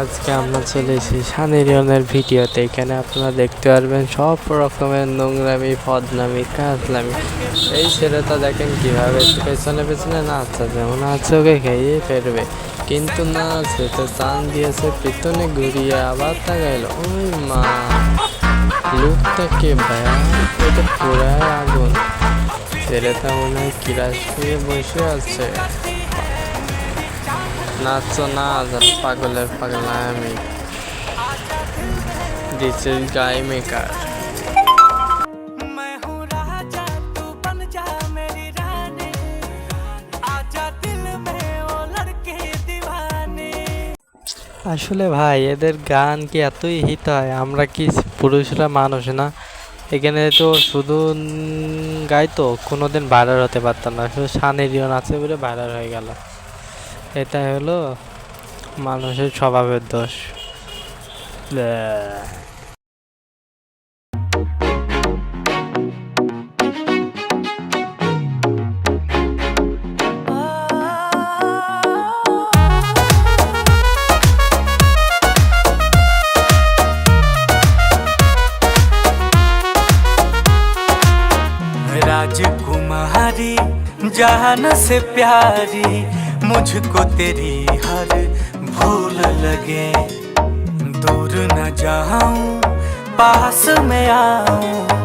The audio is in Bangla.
আজকে আমরা চলে এসেছি সানিরিয়নের ভিডিওতে। এখানে আপনারা দেখতে পারবেন সব রকমের নোংরামি ফদনামি কাজলামি। এই ছেলেটা দেখেন কীভাবে পেছনে পেছনে নাচছে, যেমন আছে ওকে খেয়ে ফেরবে কিন্তু না, সে তো চান দিয়েছে পিছনে ঘুরিয়ে আবার তাকাইলো। ওই মা, লোকটা কে ভাইয়া এটা পুরাই আগুন। ছেলেটা মনে হয় কিরাস বসে আছে। নাচো না যারা পাগলের পাগল না আমি দিস আসলে ভাই এদের গান কি এতই হিত হয়? আমরা কি পুরুষরা মানুষ না? এখানে তো শুধু গাইতো কোনোদিন ভাইরাল হতে পারতাম না। শুধু সানেরিও নাচে বলে ভাইরাল হয়ে গেল। এটা হলো মানুষের স্বভাবের দোষ ব্যাহ। राजकुमारी जान से प्यारी मुझको तेरी हर भूल लगे। दूर न जाऊँ पास में आऊँ।